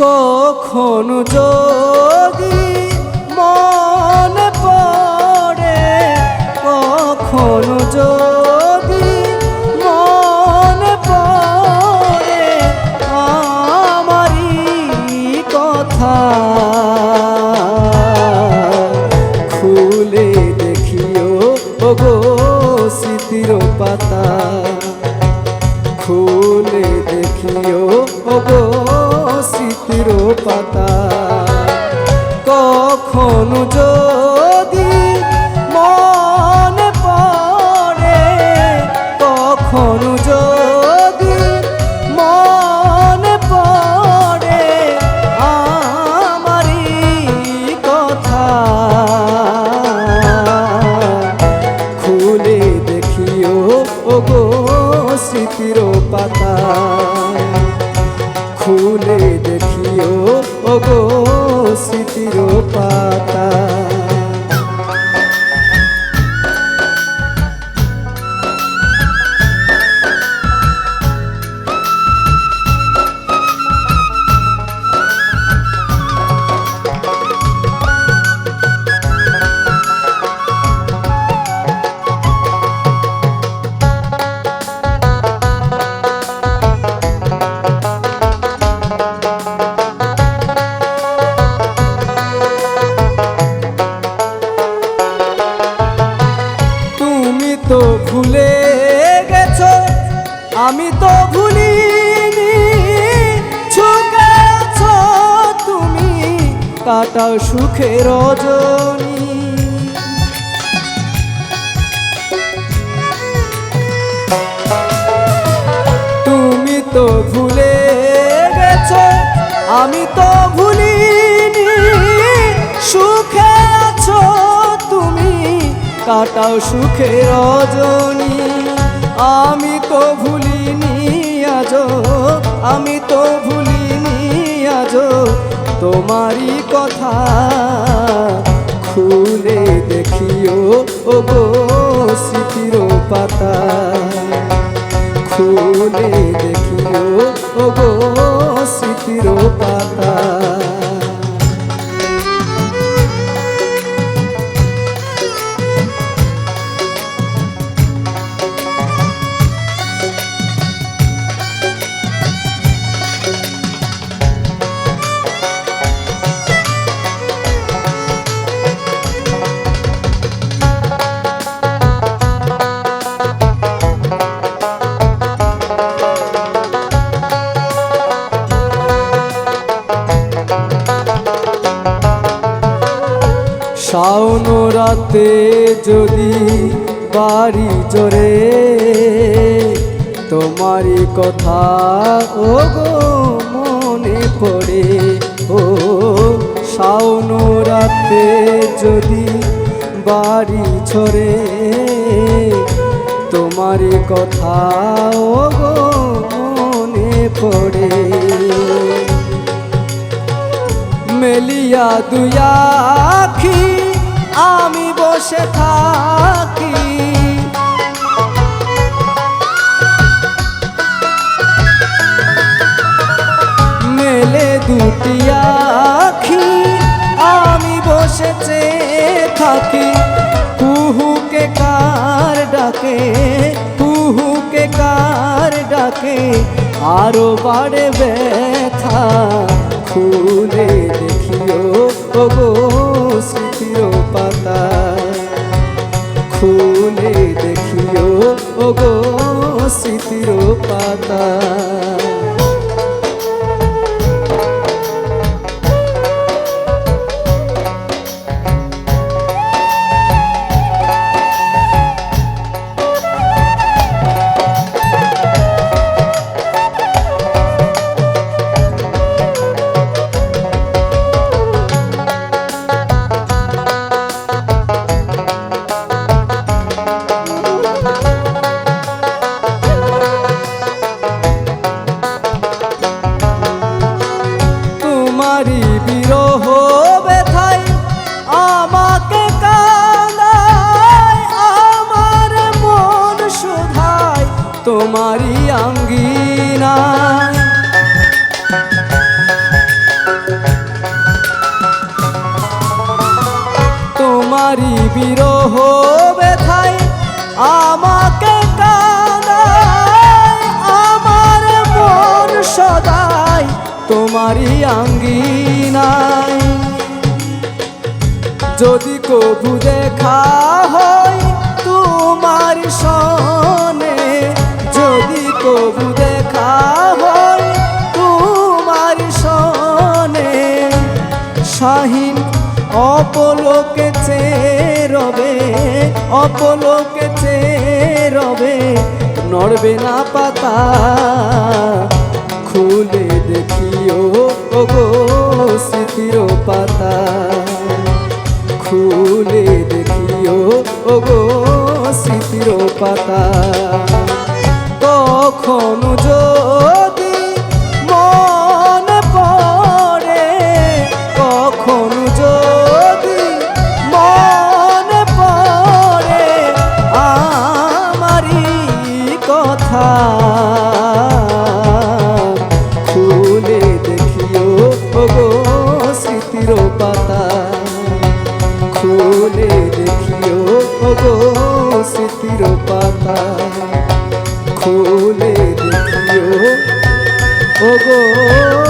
কখনো যদি দেখিও ওগো স্মৃতির পাতা। কখনো যদি মনে পড়ে, কখনো যদি মনে পড়ে আমারই কথা। খুলে দেখিও ওগো স্মৃতির পাতা। খুলে দেখিও ওগো স্মৃতির পাতা। আমি তো ভুলিনি সুখে তুমি, কাটাও সুখে রজনী। তুমি তো ভুলে গেছো, আমি তো ভুলিনি, সুখে আছো তুমি, কাটাও সুখে রজনী। আমি তো ভুলিনি আজ আমি তো ভুলিনি আজ তোমারই কথা খুলে দেখিও ও গো স্মৃতির পাতা। খুলে দেখিও রাতে যদি বাড়ি জোরে তোমারই কথা ও গো মনে পড়ে। ও শাওন রাতে যদি বাড়ি ছড়ে তোমারই কথা ও গো মনে পড়ে। মেলিয়া আমি বসে থাকি। মেলে দুটি আখি, আমি বসে চেয়ে থাকি। কুহুকে কার ডাকে, কুহুকে কার ডাকে, আরও বাড়ে ব্যথা। খুলে দেখিও, ওগো। ওগো স্মৃতির পাতা। তোমারই আঙ্গিনায় তোমারই বিরহ ব্যথায় আমাকে আমার মন সদাই তোমারই আঙ্গিনায়। যদি কবু দেখা হয় অপলোকে চে রবে অপলোকে চে রবে নড়বে না পাতা, খুলে দেখিও ওগো স্মৃতির পাতা, খুলে দেখিও ওগো স্মৃতির পাতা। কখনো ওগো।